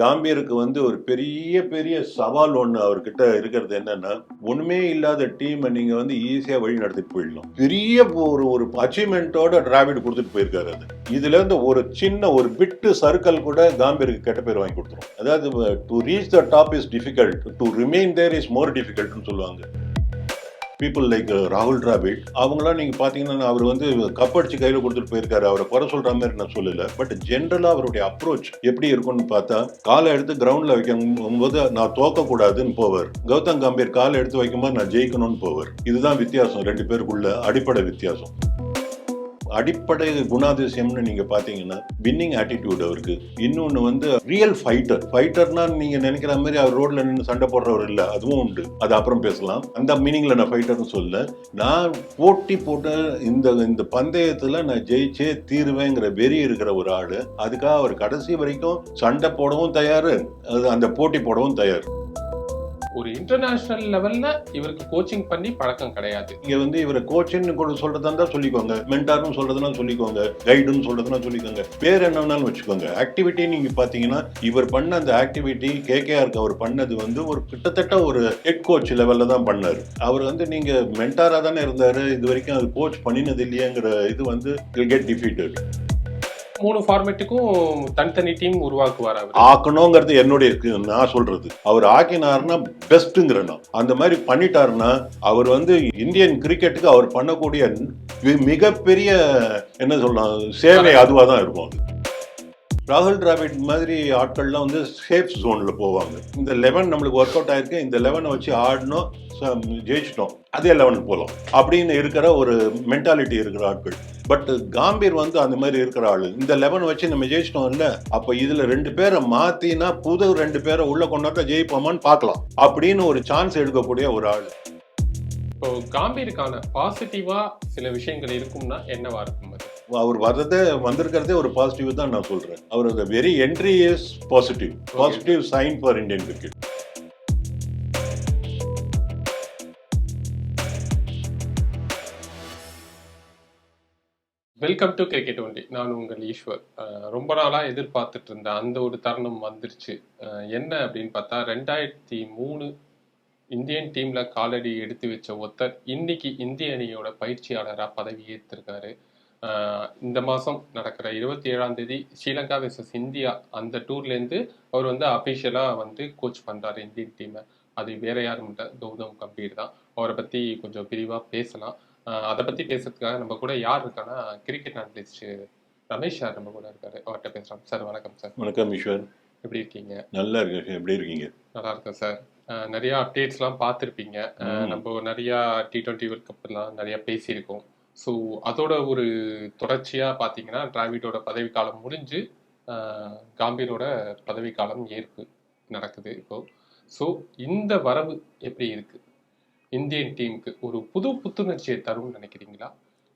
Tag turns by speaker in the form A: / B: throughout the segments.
A: காம்பீருக்கு வந்து ஒரு பெரிய பெரிய சவால் ஒன்று அவர்கிட்ட இருக்கிறது என்னன்னா ஒண்ணுமே இல்லாத டீமை நீங்க வந்து ஈஸியா வழி நடத்திட்டு போயிடலாம். பெரிய ஒரு ஒரு அச்சீவ்மெண்ட்டோட டிராவிட் கொடுத்துட்டு போயிருக்காரு அது. இதுல இருந்து ஒரு சின்ன ஒரு பிட்டு சர்க்கிள் கூட காம்பீருக்கு கெட்ட பேர் வாங்கி கொடுத்துரும். அதாவது to reach the top is difficult to remain there is more டிஃபிகல்ட்னு சொல்லுவாங்க. பீப்புள் லைக் ராகுல் uh, டிராவிட் அவங்களாம் நீங்கள் பார்த்தீங்கன்னா அவர் வந்து கப்படிச்சு கையில் கொடுத்துட்டு போயிருக்காரு. அவரை குறை சொல்கிற மாதிரி நான் சொல்லலை. பட் ஜென்ரலாக அவருடைய அப்ரோச் எப்படி இருக்கும்னு பார்த்தா காலை எடுத்து கிரவுண்டில் வைக்கும் போது நான் தோக்கக்கூடாதுன்னு போவார். கௌதம் கம்பீர் காலை எடுத்து வைக்கும்போது நான் ஜெயிக்கணும்னு போவார். இதுதான் வித்தியாசம். ரெண்டு பேருக்குள்ள அடிப்படை வித்தியாசம். அடிப்படை குணாதிசயம்னு நீங்க பாத்தீங்கன்னா வின்னிங் ஆட்டிடியூட் அவருக்கு. இன்னொன்னு வந்து ரியல் ஃபைட்டர் ஃபைட்டர்னா நீங்க நினைக்கிற மாதிரி அவர் ரோட்ல நின்று சண்டை போடுறவர் இல்ல அதுவும் உண்டு. அது அப்புறம் பேசலாம். அந்த மீனிங்ல நான் ஃபைட்டர்னு சொல்ல நான் போட்டி போட்ட இந்த இந்த பந்தயத்துல நான் ஜெயிச்சே தீருவேங்கிற வெறி இருக்கிற ஒரு ஆளு. அதுக்காக அவர் கடைசி வரைக்கும் சண்டை போடவும் தயாரு. அது அந்த போட்டி போடவும் தயார்.
B: ஒரு இன்டர்நேஷனல் லெவல்ல இவருக்கு கோச்சிங் பண்ணி பழக்கம் கிடையாது.
A: இங்க வந்து இவர் கோச்சின்னு கூட சொல்றதா இருந்தா சொல்லிக்கோங்க. மென்டார்னு சொல்றதுனா சொல்லிக்கோங்க. கைடுன்னு சொல்றதுனா சொல்லிக்கோங்க. பேர் என்ன வேணாலும் வச்சுக்கோங்க. ஆக்டிவிட்டி நீங்க பாத்தீங்கன்னா இவர் பண்ண அந்த ஆக்டிவிட்டி கேகேஆருக்கு அவர் பண்ணது வந்து ஒரு கிட்டத்தட்ட ஒரு ஹெட் கோச் லெவல்ல தான் பண்ணாரு. அவர் வந்து நீங்க மென்டாரா தானே இருந்தாரு. இது வரைக்கும் அது கோச் பண்ணினது இல்லையேங்கிற இது வந்து கெட் டிஃபீட்டட்
B: மூணு ஃபார்மேட்டுக்கும் தனித்தனி டீம் உருவாக்குவார் அவர்?
A: ஆக்கணுங்கிறது என்னுடைய இருக்கு நான் சொல்றது. அவர் ஆக்கினாருன்னா பெஸ்ட்டுங்கிற அந்த மாதிரி பண்ணிட்டாருன்னா அவர் வந்து இந்தியன் கிரிக்கெட்டுக்கு அவர் பண்ணக்கூடிய மிகப்பெரிய என்ன சொல்லலாம் சேவை அதுவாக தான் இருக்கும் அது. ராகுல் டிராவிட் மாதிரி ஆட்கள்லாம் வந்து சேஃப் ஜோனில் போவாங்க. இந்த லெவன் நம்மளுக்கு ஒர்க் அவுட் ஆயிருக்கு. இந்த லெவனை வச்சு ஆடணும் ஜெயிச்சிட்டோம். அதே லெவனுக்கு போகலாம் அப்படின்னு இருக்கிற ஒரு மென்டாலிட்டி இருக்கிற ஆட்கள். பட் காம்பீர் வந்து அந்த மாதிரி இருக்கிற ஆளு. இந்த லெவன் வச்சு நம்ம ஜெயிச்சிட்டோம் இல்ல அப்ப இதுல ரெண்டு பேரை மாத்தினா புது ரெண்டு பேரை உள்ள கொண்டாட்டா ஜெயிப்போமான்னு பார்க்கலாம். அப்படின்னு ஒரு சான்ஸ் எடுக்கக்கூடிய ஒரு ஆள்.
B: இப்போ காம்பீருக்கான பாசிட்டிவா சில விஷயங்கள் இருக்கும்னா என்னவா இருக்கும்?
A: அவர் வர்றதே வந்திருக்கிறதே ஒரு பாசிட்டிவ் தான் நான் சொல்றேன். அவர் very entry is positive positive sign for Indian cricket
B: welcome to cricket only நான் உங்கள் ஈஸ்வர். ரொம்ப நாளாக எதிர்பார்த்துட்டு இருந்த அந்த ஒரு தருணம் வந்துருச்சு. என்ன அப்படின்னு பார்த்தா ரெண்டாயிரத்தி மூணு இந்தியன் டீம்ல காலடி எடுத்து வச்ச ஒருத்தர் இன்னைக்கு இந்திய அணியோட பயிற்சியாளராக பதவி ஏற்றிருக்காரு இந்த மாதம் நடக்கிற இருபத்தி ஏழாம் தேதி ஸ்ரீலங்கா வெர்சஸ் இந்தியா அந்த டூர்லேருந்து அவர் வந்து அஃபிஷியலாக வந்து கோச் பண்ணுறாரு இந்தியன் டீமை அது வேற யாரும் இல்லை. கௌதம் கம்பீர் தான். அவரை பற்றி கொஞ்சம் விரிவாக பேசலாம். அதை பத்தி பேசுறதுக்காக நம்ம கூட யார் இருக்கான்னா கிரிக்கெட் அனலிஸ்ட் ரமேஷ் சார் நம்ம கூட இருக்காரு. அவர்கிட்ட பேசுறோம் சார் வணக்கம் சார்.
A: வணக்கம் ஈஸ்வர்.
B: எப்படி இருக்கீங்க?
A: நல்லா இருக்கு எப்படி இருக்கீங்க?
B: நல்லா இருக்கேன் சார். நிறைய அப்டேட்ஸ்லாம் பார்த்துருப்பீங்க. நம்ம நிறைய டி டுவெண்ட்டி வேர்ல்ட் கப்லாம் நிறைய பேசியிருக்கோம். ஸோ அதோட ஒரு தொடர்ச்சியாக பார்த்தீங்கன்னா டிராவிடோட பதவிக்காலம் முடிஞ்சு காம்பீரோட பதவிக்காலம் ஏற்பு நடக்குது இப்போ. ஸோ இந்த வரவு எப்படி இருக்கு? இந்தியன் டீமுக்கு ஒரு புது புத்துணர்ச்சியை தரும்னு நினைக்கிறீங்களா?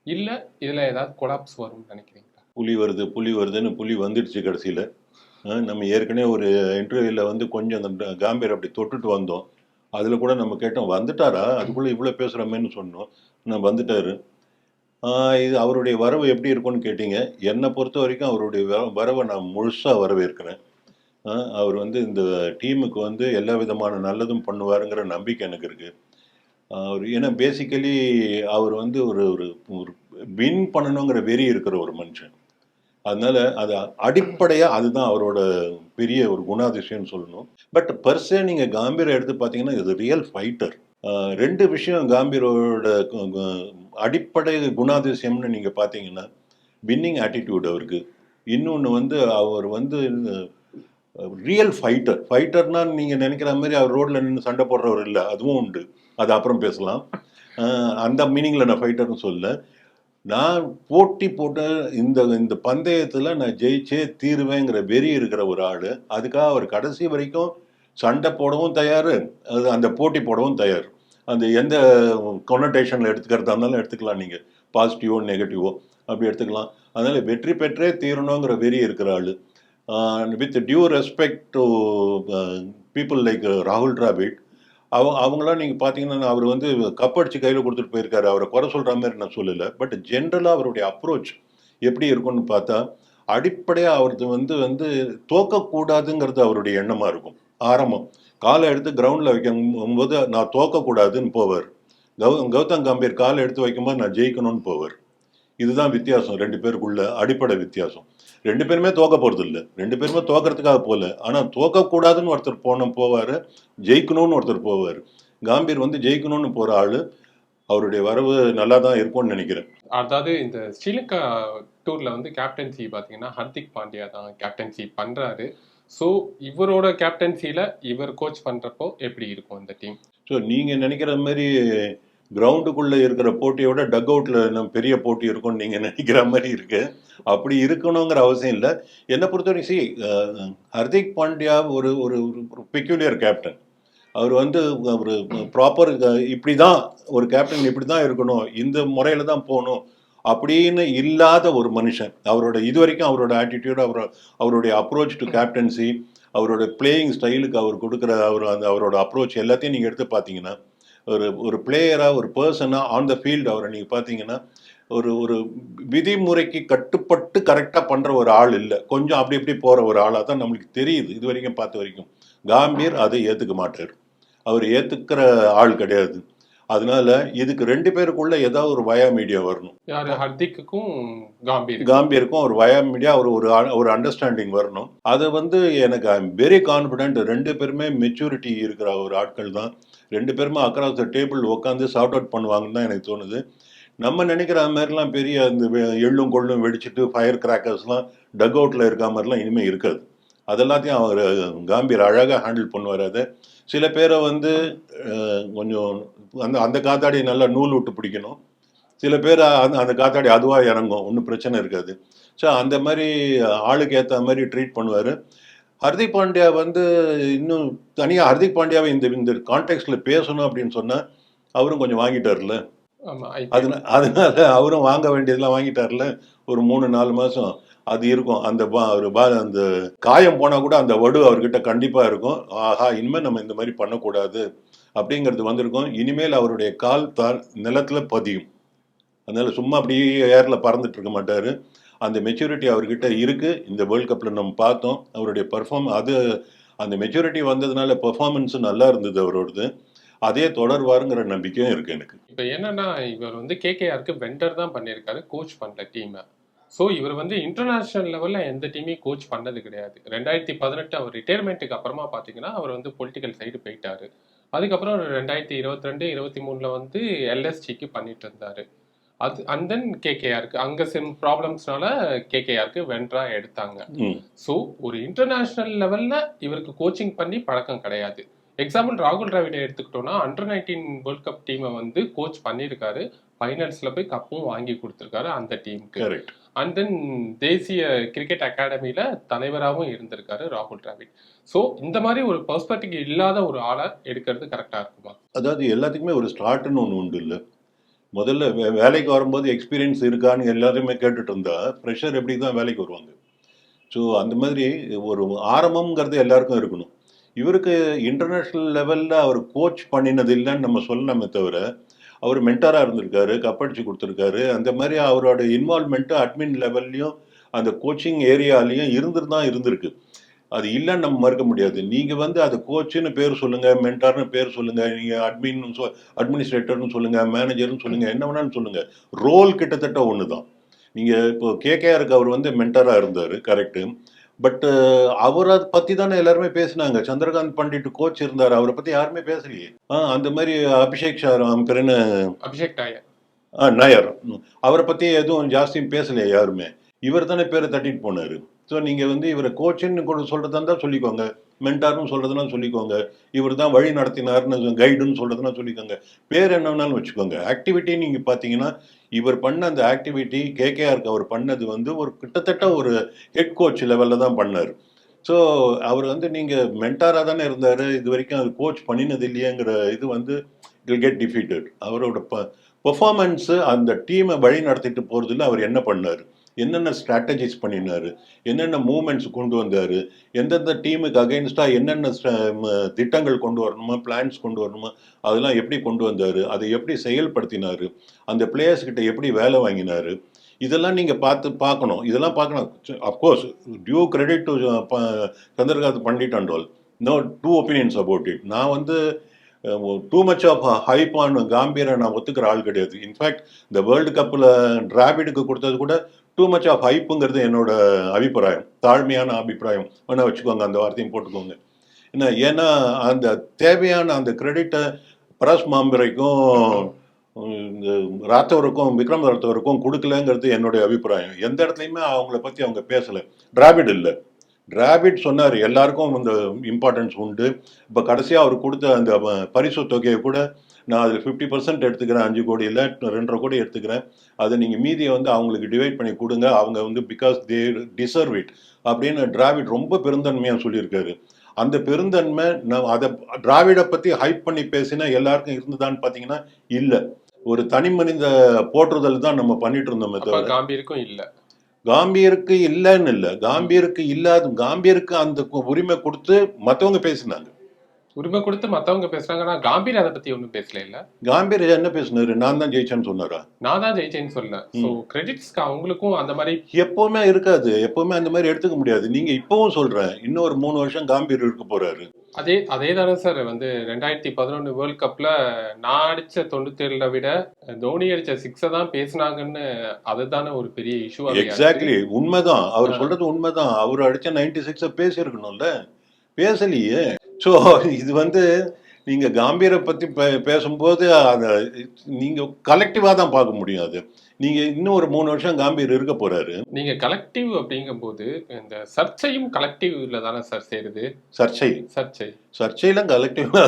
B: இல்லை இதில் ஏதாவது கொலாப்ஸ் வரும்னு நினைக்கிறீங்களா?
A: புலி வருது புலி வருதுன்னு புலி வந்துடுச்சு கடைசியில். நம்ம ஏற்கனவே ஒரு இன்டர்வியூவில் வந்து கொஞ்சம் அந்த காம்பீர் அப்படி தொட்டுட்டு வந்தோம். அதில் கூட நம்ம கேட்டோம் வந்துட்டாரா? அதுக்குள்ளே இவ்வளோ பேசுகிறோமேன்னு சொன்னோம். நான் வந்துட்டாரு. இது அவருடைய வரவு எப்படி இருக்கும்னு கேட்டீங்க. என்னை பொறுத்த வரைக்கும் அவருடைய வரவை நான் முழுசாக வரவேற்கிறேன். அவர் வந்து இந்த டீமுக்கு வந்து எல்லா விதமான நல்லதும் பண்ணுவாருங்கிற நம்பிக்கை எனக்கு இருக்குது அவர் ஏன்னா பேசிக்கலி அவர் வந்து ஒரு ஒரு ஒரு வின் பண்ணணுங்கிற வெறி இருக்கிற ஒரு மனுஷன். அதனால அது அடிப்படையாக அதுதான் அவரோட பெரிய ஒரு குணாதிசயம்னு சொல்லணும். பட் பர்சே நீங்கள் காம்பீரை எடுத்து பார்த்தீங்கன்னா இது ரியல் ஃபைட்டர் ரெண்டு விஷயம் காம்பீரோட அடிப்படை குணாதிசயம்னு நீங்கள் பார்த்தீங்கன்னா வின்னிங் ஆட்டிடியூட் அவருக்கு. இன்னொன்று வந்து அவர் வந்து ரியல் ஃபைட்டர் ஃபைட்டர்னா நீங்கள் நினைக்கிற மாதிரி அவர் ரோட்டில் நின்று சண்டை போடுறவர் இல்லை. அதுவும் உண்டு. அது அப்புறம் பேசலாம். அந்த மீனிங்கில் நான் ஃபைட்டர்னு சொல்ல. நான் போட்டி போட்ட இந்த இந்த பந்தயத்தில் நான் ஜெயிச்சே தீருவேங்கிற வெறி இருக்கிற ஒரு ஆள். அதுக்காக அவர் கடைசி வரைக்கும் சண்டை போடவும் தயார். அது அந்த போட்டி போடவும் தயார். அந்த எந்த கொனட்டேஷனில் எடுத்துக்கிறதா இருந்தாலும் எடுத்துக்கலாம் நீங்கள் பாசிட்டிவோ நெகட்டிவோ அப்படி எடுத்துக்கலாம். அதனால் வெற்றி பெற்றே தீரணுங்கிற வெறி இருக்கிற ஆள். With due respect to people like ராகுல் டிராவிட் அவங்க அவங்களாம் நீங்கள் பார்த்தீங்கன்னா அவர் வந்து கப்படிச்சு கையில் கொடுத்துட்டு போயிருக்காரு. அவரை குறை சொல்கிற மாதிரி நான் சொல்லலை. பட் ஜென்ரலாக அவருடைய அப்ரோச் எப்படி இருக்கும்னு பார்த்தா அடிப்படையாக அவரது வந்து வந்து தோக்கக்கூடாதுங்கிறது அவருடைய எண்ணமாக இருக்கும். ஆரம்பம். காலை எடுத்து கிரவுண்டில் வைக்கும் போது நான் தோக்கக்கூடாதுன்னு போவார். கௌ கௌதம் கம்பீர் காலை எடுத்து வைக்கும்போது நான் ஜெயிக்கணும்னு போவார். இதுதான் வித்தியாசம். ரெண்டு பேருக்குள்ள அடிப்படை வித்தியாசம். ரெண்டு பேருமே தோக்க போகிறது இல்லை ரெண்டு பேருமே தோக்கிறதுக்காக போகல ஆனால் தோக்கக்கூடாதுன்னு ஒருத்தர் போன போவார். ஜெயிக்கணும்னு ஒருத்தர் போவார். காம்பீர் வந்து ஜெயிக்கணும்னு போகிற ஆள் அவருடைய வரவு நல்லா தான் இருக்கும்னு நினைக்கிறேன்.
B: அதாவது இந்த ஸ்ரீலங்கா டூரில் வந்து கேப்டன்சி பார்த்தீங்கன்னா ஹர்திக் பாண்டியா தான் கேப்டன்சி பண்ணுறாரு ஸோ இவரோட கேப்டன்சியில் இவர் கோச் பண்ணுறப்போ எப்படி இருக்கும் அந்த டீம்
A: ஸோ நீங்கள் நினைக்கிற மாதிரி கிரவுண்டுக்குள்ளே இருக்கிற போட்டியோட டக் அவுட்டில் பெரிய போட்டி இருக்கும்னு நீங்கள் நினைக்கிற மாதிரி இருக்கு. அப்படி இருக்கணுங்கிற அவசியம் இல்லை. என்னை பொறுத்தவரைக்கும் சி ஹர்திக் பாண்டியா ஒரு ஒரு ஒரு பெக்யூலியர் கேப்டன் அவர் வந்து ஒரு ப்ராப்பர் இப்படி தான் ஒரு கேப்டன் இப்படி தான் இருக்கணும். இந்த முறையில் தான் போகணும். அப்படின்னு இல்லாத ஒரு மனுஷன். அவரோட இது வரைக்கும் அவரோட ஆட்டிடியூட் அவரோட அவருடைய அப்ரோச் டு கேப்டன்சி அவரோட பிளேயிங் ஸ்டைலுக்கு அவர் கொடுக்குற அவர் அந்த அவரோட அப்ரோச் எல்லாத்தையும் நீங்கள் எடுத்து பார்த்தீங்கன்னா ஒரு ஒரு பிளேயராக ஒரு பர்சனாக ஆன் த ஃபீல்டு அவரை நீங்கள் பார்த்தீங்கன்னா ஒரு ஒரு விதிமுறைக்கு கட்டுப்பட்டு கரெக்டாக பண்ணுற ஒரு ஆள் இல்லை. கொஞ்சம் அப்படி இப்படி போகிற ஒரு ஆளாக தான் நம்மளுக்கு தெரியுது. இது வரைக்கும் பார்த்த வரைக்கும். காம்பீர் அதை ஏற்றுக்க மாட்டார். அவர் ஏற்றுக்கிற ஆள் கிடையாது. அதனால இதுக்கு ரெண்டு பேருக்குள்ள ஏதாவது ஒரு வயா மீடியா வரணும்.
B: யாரு ஹர்திக்குக்கும் காம்பீர்
A: காம்பீருக்கும் ஒரு வயா மீடியா ஒரு ஒரு ஒரு அண்டர்ஸ்டாண்டிங் வரணும். அதை வந்து எனக்கு ஐ எம் வெரி கான்ஃபிடென்ட் ரெண்டு பேருமே மெச்சூரிட்டி இருக்கிற ஒரு ஆட்கள் தான். ரெண்டு பேருமே அக்ராஸ் த டேபிள் உட்காந்து சார்ட் அவுட் பண்ணுவாங்கன்னு தான் எனக்கு தோணுது. நம்ம நினைக்கிற மாதிரிலாம் பெரிய அந்த எள்ளும் கொள்ளும் வெடிச்சிட்டு ஃபயர் கிராக்கர்ஸ்லாம் டக் அவுட்டில் இருக்க மாதிரிலாம் இனிமேல் இருக்காது. அதெல்லாத்தையும் அவர் காம்பீர் அழகாக ஹேண்டில் பண்ணுவார் அதை. சில பேரை வந்து கொஞ்சம் அந்த அந்த காத்தாடி நல்லா நூல் விட்டு பிடிக்கணும். சில பேர் அந்த அந்த காத்தாடி அதுவாக இறங்கும். ஒன்றும் பிரச்சனை இருக்காது. ஸோ அந்த மாதிரி ஆளுக்கு ஏற்ற மாதிரி ட்ரீட் பண்ணுவார். ஹர்திக் பாண்டியா வந்து இன்னும் தனியாக ஹர்திக் பாண்டியாவை இந்த இந்த கான்டெக்ட்ல பேசணும் அப்படின்னு சொன்னால் அவரும் கொஞ்சம் வாங்கிட்டார்ல. அதனால அதனால அவரும் வாங்க வேண்டியதெல்லாம் வாங்கிட்டார்ல ஒரு மூணு நாலு மாதம் அது இருக்கும். அந்த பா ஒரு பா அந்த காயம் போனால் கூட அந்த வடு அவர்கிட்ட கண்டிப்பாக இருக்கும். ஆஹா இனிமேல் நம்ம இந்த மாதிரி பண்ணக்கூடாது. அப்படிங்கிறது வந்திருக்கும். இனிமேல் அவருடைய கால் தார் நிலத்தில் பதியும். அதனால் சும்மா அப்படியே ஏரில் பறந்துட்டு இருக்க மாட்டார். அந்த மெச்சூரிட்டி அவர்கிட்ட இருக்குது இந்த வேர்ல்ட் கப்பில் நம்ம பார்த்தோம். அவருடைய பர்ஃபார்ம் அது அந்த மெச்சூரிட்டி வந்ததுனால பெர்ஃபார்மன்ஸும் நல்லா இருந்தது அவரோடது. அதே தொடர்வாருங்கிற நம்பிக்கையும் இருக்குது எனக்கு.
B: இப்போ என்னன்னா இவர் வந்து கேகேஆருக்கு வெண்டர் தான் பண்ணியிருக்காரு கோச் பண்ணல டீமை ஸோ இவர் வந்து இன்டர்நேஷ்னல் லெவலில் எந்த டீமையும் கோச் பண்ணது கிடையாது. ரெண்டாயிரத்தி பதினெட்டு அவர் ரிட்டையர்மெண்ட்டுக்கு அப்புறமா பார்த்தீங்கன்னா அவர் வந்து பொலிட்டிக்கல் சைடு போயிட்டாரு. அதுக்கப்புறம் ரெண்டாயிரத்தி இருபத்தி ரெண்டு இருபத்தி மூணில் வந்து எல்எஸ்டிக்கு பண்ணிட்டு இருந்தாரு. அது அண்ட் தென் கேகேஆருக்கு அங்கே சிம் ப்ராப்ளம்ஸ்னால கேகேஆருக்கு வென்றா எடுத்தாங்க. ஸோ ஒரு இன்டர்நேஷனல் லெவல்ல இவருக்கு கோச்சிங் பண்ணி பழக்கம் கிடையாது. எக்ஸாம்பிள் ராகுல் டிராவிடை எடுத்துக்கிட்டோம்னா அண்டர் நைன்டீன் வேர்ல்ட் கப் டீமை வந்து கோச் பண்ணியிருக்காரு. ஃபைனல்ஸ்ல போய் கப்பும் வாங்கி கொடுத்துருக்காரு அந்த டீமுக்கு
A: கரெக்ட்
B: அண்ட் தென் தேசிய கிரிக்கெட் அகாடமியில தலைவராகவும் இருந்திருக்காரு ராகுல் டிராவிட். ஸோ இந்த மாதிரி ஒரு பெர்ஸ்பெக்டிவ் இல்லாத ஒரு ஆளை எடுக்கிறது கரெக்டா இருக்குமா?
A: அதாவது எல்லாத்துக்குமே ஒரு ஸ்டார்ட்னு ஒன்று உண்டு இல்லை. முதல்ல வேலைக்கு வரும்போது எக்ஸ்பீரியன்ஸ் இருக்கான்னு எல்லாருமே கேட்டுட்டு இருந்தா ஃப்ரெஷர் எப்படி தான் வேலைக்கு வருவாங்க? ஸோ அந்த மாதிரி ஒரு ஆரம்பம்ங்கிறது எல்லாருக்கும் இருக்கணும். இவருக்கு இன்டர்நேஷ்னல் லெவலில் அவர் கோச் பண்ணினது இல்லைன்னு நம்ம சொல்லலாமே தவிர அவர் மென்டராக இருந்திருக்காரு கப்படிச்சு கொடுத்துருக்காரு. அந்த மாதிரி அவரோட இன்வால்மெண்ட்டு அட்மின் லெவல்லையும் அந்த கோச்சிங் ஏரியாலையும் இருந்துட்டு தான் இருந்திருக்கு. அது இல்லைன்னு நம்ம மறுக்க முடியாது. நீங்கள் வந்து அது கோச்சுன்னு பேர் சொல்லுங்கள் மென்டார்னு பேர் சொல்லுங்கள் நீங்கள் அட்மின் சொ அட்மினிஸ்ட்ரேட்டர்னு சொல்லுங்கள் மேனேஜர்னு சொல்லுங்கள் என்ன வேணாலும் சொல்லுங்கள் ரோல் கிட்டத்தட்ட ஒன்று தான் நீங்கள் இப்போ கேகேஆருக்கு அவர் வந்து மென்டராக இருந்தார் கரெக்டு பட் அவரை பற்றி தானே எல்லாருமே பேசினாங்க. சந்திரகாந்த் பண்டிட் கோச் இருந்தார். அவரை பற்றி யாருமே பேசலையே. அந்த மாதிரி அபிஷேக் ஷாராம்கர்னு
B: அபிஷேக் டாயர்
A: ஆ நாயர். அவரை பற்றி எதுவும் ஜாஸ்தியும் பேசலையே யாருமே. இவர் தானே பேரை தட்டிட்டு போனார். ஸோ நீங்கள் வந்து இவரை கோச்சுன்னு கூட சொல்கிறதா இருந்தால் சொல்லிக்கோங்க. மென்டார்னு சொல்கிறதுனா சொல்லிக்கோங்க. இவர் தான் வழி நடத்தினார்னு கைடுன்னு சொல்கிறதுனா சொல்லிக்கோங்க. பேர் என்ன வேணாலும் வச்சுக்கோங்க. ஆக்டிவிட்டி நீங்கள் பார்த்தீங்கன்னா இவர் பண்ண அந்த ஆக்டிவிட்டி கேகேஆருக்கு அவர் பண்ணது வந்து ஒரு கிட்டத்தட்ட ஒரு ஹெட் கோச் லெவலில் தான் பண்ணார். ஸோ அவர் வந்து நீங்கள் மென்டாராக தானே இருந்தார். இது வரைக்கும் அது கோச் பண்ணினது இல்லையேங்கிற இது வந்து இட் கெட் டிஃபீட்டட் அவரோட ப பெர்ஃபார்மன்ஸு அந்த டீமை வழி நடத்திட்டு போகிறதுல அவர் என்ன பண்ணார்? என்னென்ன ஸ்ட்ராட்டஜிஸ் பண்ணினார்? என்னென்ன மூமெண்ட்ஸ் கொண்டு வந்தார்? எந்தெந்த டீமுக்கு அகைன்ஸ்டாக என்னென்ன திட்டங்கள் கொண்டு வரணுமா? பிளான்ஸ் கொண்டு வரணுமா? அதெல்லாம் எப்படி கொண்டு வந்தார்? அதை எப்படி செயல்படுத்தினார்? அந்த பிளேயர்ஸ்கிட்ட எப்படி வேலை வாங்கினார்? இதெல்லாம் நீங்கள் பார்த்து பார்க்கணும். இதெல்லாம் பார்க்கணும். Of course due credit to Chandrakant Pandit and all no two opinions about it நான் வந்து too much of hype on காம்பீரை நான் ஒத்துக்கிற ஆள் கிடையாது. இன்ஃபேக்ட் இந்த வேர்ல்டு கப்பில் டிராவிடுக்கு கொடுத்தது கூட டூ மச் ஆஃப் ஹைப்புங்கிறது என்னோட அபிப்பிராயம். தாழ்மையான அபிப்பிராயம். வேணா வச்சுக்கோங்க அந்த வார்த்தையும் போட்டுக்கோங்க. என்ன ஏன்னா அந்த தேவையான அந்த கிரெடிட்டை பரஸ் மாம்பரைக்கும் இந்த ராத்தவருக்கும் விக்ரம் ராத்தவருக்கும் கொடுக்கலங்கிறது என்னுடைய அபிப்பிராயம். எந்த இடத்துலையுமே அவங்கள பற்றி அவங்க பேசலை. டிராவிட் இல்லை. டிராவிட் சொன்னார் எல்லாருக்கும் இந்த இம்பார்ட்டன்ஸ் உண்டு. இப்போ கடைசியாக அவர் கொடுத்த அந்த பரிசு தொகையை கூட நான் அதில் ஃபிஃப்டி பர்சன்ட் எடுத்துக்கிறேன் அஞ்சு கோடி இல்லை ரெண்டரை கோடி எடுத்துக்கிறேன். அதை நீங்கள் மீதியை வந்து அவங்களுக்கு டிவைட் பண்ணி கொடுங்க. அவங்க வந்து பிகாஸ் தே டிசர்வ் இட் அப்படின்னு டிராவிட் ரொம்ப பெருந்தன்மையாக சொல்லியிருக்காரு. அந்த பெருந்தன்மை நான் அதை டிராவிடை பற்றி ஹைப் பண்ணி பேசினா எல்லாருக்கும் இருந்ததான்னு பார்த்தீங்கன்னா இல்லை. ஒரு தனி மனித போற்றுதல் தான் நம்ம பண்ணிட்டு இருந்தோமே தவிர.
B: காம்பீருக்கும் இல்ல.
A: காம்பியருக்கு இல்லைன்னு இல்லை. காம்பியருக்கு இல்லாத காம்பியருக்கு அந்த உரிமை கொடுத்து மற்றவங்க பேசினாங்க.
B: உரிமை கொடுத்து மத்தவங்க பேசுறாங்கன்னா காம்பீர் அதை பத்தி ஒண்ணும் பேசல இல்ல.
A: காம்பீர் என்ன பேசினாரு? நான் தான் ஜெயிச்சேன்னு சொன்னாரா?
B: நான் தான் ஜெயிச்சேன்னு சொல்லல. சோ கிரெடிட்ஸ்க்கு அவங்களுக்கும் அந்த மாதிரி
A: எப்பவுமே இருக்காது. எப்பவுமே அந்த மாதிரி எடுத்துக்க முடியாது. நீங்க இப்பவும் சொல்றேன். இன்னும் ஒரு மூணு வருஷம் காம்பீர் இருக்க போறாரு.
B: அதே அதே தானே சார் வந்து ரெண்டாயிரத்தி பதினொன்று வேர்ல்ட் கப்ல நான் அடிச்ச தொண்ணூத்தேழுல விட தோனி அடிச்ச சிக்ஸை தான் பேசுனாங்கன்னு அதுதானே ஒரு பெரிய இஷ்யூ
A: எக்ஸாக்ட்லி உண்மைதான். அவர் சொல்றது உண்மைதான். அவர் அடிச்ச நைன்டி சிக்ஸ பேசியிருக்கணும்ல. பேசலையே. ஸோ இது வந்து நீங்க காம்பீரை பத்தி பே- பேசும்போது அதை நீங்க கலெக்டிவா தான் பார்க்க முடியும் அது. நீங்க இன்னும் ஒரு மூணு வருஷம் காம்பீர் இருக்க போறாரு.
B: நீங்க கலெக்டிவ் அப்படிங்கும்போது இந்த சர்ச்சையும் கலெக்டிவ்ல தானே சார் சேருது?
A: சர்ச்சை.
B: சர்ச்சை.
A: சர்ச்சையெல்லாம் கலெக்டிவா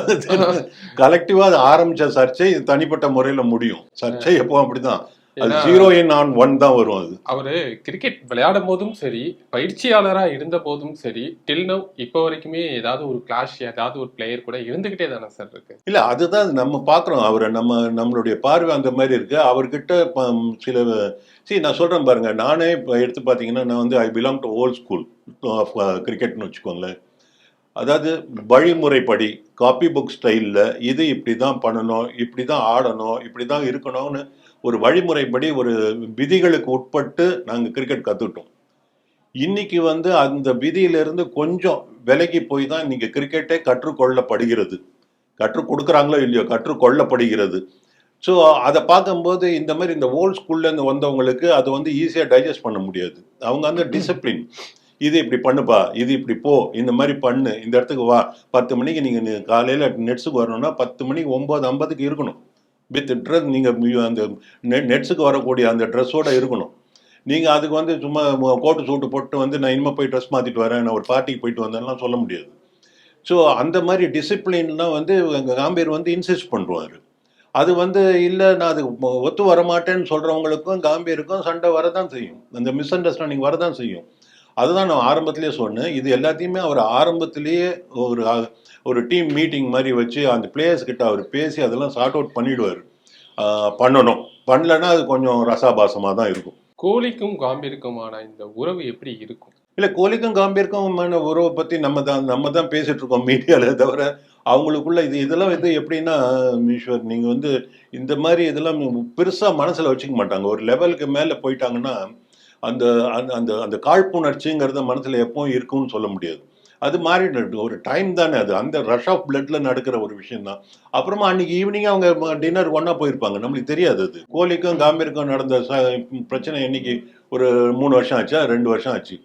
A: கலெக்டிவா ஆரம்பிச்ச சர்ச்சை தனிப்பட்ட முறையில முடியும். சர்ச்சை எப்போ அப்படிதான். ஜீரோ இன் ஆன் ஒன் தான் வரும் அது.
B: அவரு கிரிக்கெட் விளையாடும் போதும் சரி பயிற்சியாளரா இருந்த போதும் சரி டில் நவ் இப்போ வரைக்குமே ஏதாவது ஒரு கிளாஷ் ஏதாவது ஒரு பிளேயர் கூட இருந்துகிட்டே தானே சார் இருக்கு.
A: இல்ல அதுதான் நம்ம பாக்குறோம். அவரை நம்ம நம்மளுடைய பார்வை அந்த மாதிரி இருக்கு. அவர்கிட்ட சில சரி நான் சொல்றேன் பாருங்க. நானே இப்போ எடுத்து பார்த்தீங்கன்னா நான் வந்து I belong to old school of கிரிக்கெட்னு வச்சுக்கோங்களேன். அதாவது வழிமுறைப்படி காப்பி புக் ஸ்டைலில் இது இப்படி தான் பண்ணணும் இப்படி தான் ஆடணும் இப்படி தான் இருக்கணும்னு ஒரு வழிமுறைப்படி ஒரு விதிகளுக்கு உட்பட்டு நாங்கள் கிரிக்கெட் கற்றுக்கிட்டோம் இன்னைக்கு வந்து அந்த விதியிலிருந்து கொஞ்சம் விலகி போய் தான் இன்னைக்கு கிரிக்கெட்டே கற்றுக்கொள்ளப்படுகிறது. கற்றுக் கொடுக்குறாங்களோ இல்லையோ கற்றுக்கொள்ளப்படுகிறது. ஸோ அதை பார்க்கும்போது இந்த மாதிரி இந்த ஓல்ட் ஸ்கூல்லேருந்து வந்தவங்களுக்கு அது வந்து ஈஸியாக டைஜஸ்ட் பண்ண முடியாது. அவங்க வந்து டிசிப்ளின் இது இப்படி பண்ணுப்பா இது இப்படி போ இந்த மாதிரி பண்ணு. இந்த இடத்துக்கு வா. பத்து மணிக்கு நீங்கள் காலையில் நெட்ஸுக்கு வரணும்னா பத்து மணிக்கு ஒம்பது ஐம்பதுக்கு இருக்கணும். வித் ட்ரெஸ் நீங்கள் அந்த நெட் நெட்ஸுக்கு வரக்கூடிய அந்த ட்ரெஸ்ஸோட இருக்கணும். நீங்கள் அதுக்கு வந்து சும்மா கோட்டு சூட்டு போட்டு வந்து நான் இனிமேல் போய் ட்ரெஸ் மாற்றிட்டு வரேன் நான் ஒரு பார்ட்டிக்கு போயிட்டு வந்தேன்லாம் சொல்ல முடியாது. ஸோ அந்த மாதிரி டிசிப்ளின்லாம் வந்து எங்கள் காம்பீர் வந்து இன்சிஸ்ட் பண்ணுவார் அது வந்து இல்லை நான் அது ஒத்து வரமாட்டேன்னு சொல்கிறவங்களுக்கும் காம்பீருக்கும் சண்டை வரதான் செய்யும். அந்த மிஸ் அண்டர்ஸ்டாண்டிங் வரதான் செய்யும். அதுதான் நான் ஆரம்பத்திலேயே சொன்னேன். இது எல்லாத்தையுமே அவர் ஆரம்பத்திலேயே ஒரு ஒரு டீம் மீட்டிங் மாதிரி வச்சு அந்த பிளேயர்ஸ் கிட்ட அவர் பேசி அதெல்லாம் சார்ட் அவுட் பண்ணிடுவார். பண்ணணும். பண்ணலன்னா அது கொஞ்சம் ரசாபாசமாக தான் இருக்கும்.
B: கோலிக்கும் காம்பீருக்குமான இந்த உறவு எப்படி இருக்கும்?
A: இல்லை கோலிக்கும் காம்பீருக்கும் உறவை பற்றி நம்ம தான் நம்ம தான் பேசிட்டு இருக்கோம் மீடியாவில் தவிர அவங்களுக்குள்ள இது இதெல்லாம் வந்து எப்படின்னா ஈஸ்வர் நீங்கள் வந்து இந்த மாதிரி இதெல்லாம் பெருசாக மனசில் வச்சுக்க மாட்டாங்க. ஒரு லெவலுக்கு மேலே போயிட்டாங்கன்னா அந்த அந்த அந்த அந்த காழ்ப்புணர்ச்சிங்கிறத மனசில் எப்பவும் இருக்கும்னு சொல்ல முடியாது. அது மாறிடுது ஒரு டைம் தானே அது. அந்த ரஷ் ஆஃப் பிளட்ல நடக்கிற ஒரு விஷயம் தான் அப்புறமா அன்னைக்கு ஈவினிங் அவங்க டின்னர் ஒன்றா போயிருப்பாங்க. நம்மளுக்கு தெரியாது அது. கோலிக்கும் காம்பீருக்கும் நடந்த பிரச்சனை என்னைக்கு? ஒரு மூணு வருஷம் ஆச்சா? ரெண்டு வருஷம் ஆச்சு.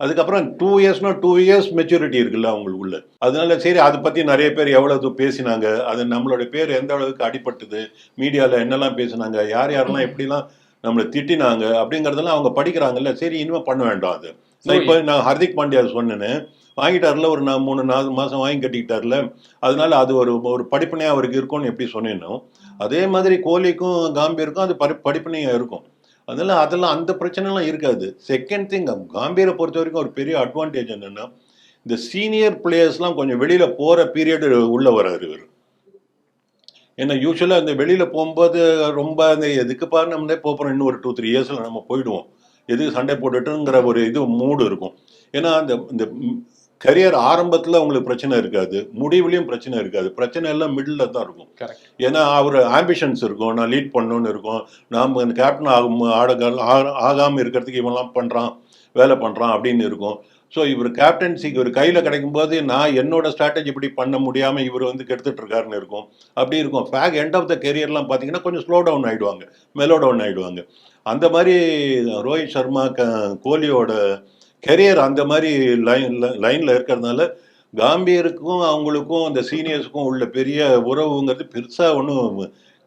A: அதுக்கப்புறம் டூ இயர்ஸ்னா டூ இயர்ஸ் மெச்சூரிட்டி இருக்குல்ல அவங்களுக்குள்ள. அதனால சரி அதை பற்றி நிறைய பேர் எவ்வளவு பேசினாங்க அது நம்மளோட பேர் எந்த அளவுக்கு அடிபட்டது மீடியாவில் என்னெல்லாம் பேசினாங்க யார் யாரெல்லாம் எப்படிலாம் நம்மளை திட்டினாங்க அப்படிங்கிறதெல்லாம் அவங்க படிக்கிறாங்கல்ல சரி இனிமேல் பண்ண வேண்டாம் அது. இப்போ நான் ஹர்திக் பாண்டியா சொன்னேன்னு வாங்கிட்டார்ல ஒரு நான் மூணு நாலு மாதம் வாங்கி கட்டிக்கிட்டார்ல. அதனால அது ஒரு ஒரு படிப்பனையாக அவருக்கு இருக்கும்னு எப்படி சொன்னேனோ அதே மாதிரி கோலிக்கும் காம்பீருக்கும் அது படி படிப்பனையாக இருக்கும். அதனால அதெல்லாம் அந்த பிரச்சனைலாம் இருக்காது. செகண்ட் திங் காம்பீரை பொறுத்த வரைக்கும் ஒரு பெரிய அட்வான்டேஜ் என்னென்னா இந்த சீனியர் பிளேயர்ஸ்லாம் கொஞ்சம் வெளியில் போகிற பீரியட் உள்ளே வராரு இவர். ஏன்னா யூஸ்வலாக இந்த வெளியில் போகும்போது ரொம்ப அந்த எதுக்கு பாரு நம்மளே போகிறோம் இன்னும் ஒரு டூ த்ரீ இயர்ஸில் நம்ம போயிடுவோம். எதுக்கு சண்டை போட்டுட்டுங்கிற ஒரு இது மூடு இருக்கும். ஏன்னா அந்த இந்த கரியர் ஆரம்பத்தில் உங்களுக்கு பிரச்சனை இருக்காது. முடிவுலையும் பிரச்சனை இருக்காது. பிரச்சனை எல்லாம் மிடில் தான் இருக்கும். ஏன்னா அவர் ஆம்பிஷன்ஸ் இருக்கும். நான் லீட் பண்ணணும்னு இருக்கும். நாம் கேப்டன் ஆகும் ஆட ஆகாமல் இருக்கிறதுக்கு இவன்லாம் பண்ணுறான் வேலை பண்ணுறான் அப்படின்னு இருக்கும். ஸோ இவர் கேப்டன்சிக்கு ஒரு கையில் கிடைக்கும்போது நான் என்னோட ஸ்ட்ராட்டஜி இப்படி பண்ண முடியாமல் இவர் வந்து கெடுத்துட்டு இருக்காருன்னு இருக்கும். அப்படி இருக்கும். ஃபேக் எண்ட் ஆஃப் த கெரியர்லாம் பார்த்தீங்கன்னா கொஞ்சம் ஸ்லோ டவுன் ஆகிடுவாங்க மெலோ டவுன் ஆகிடுவாங்க அந்த மாதிரி ரோஹித் சர்மா க கோலியோட கெரியர் அந்த மாதிரி லைன் லைனில் இருக்கிறதுனால காம்பியருக்கும் அவங்களுக்கும் அந்த சீனியர்ஸுக்கும் உள்ள பெரிய உறவுங்கிறது பெருசாக ஒன்றும்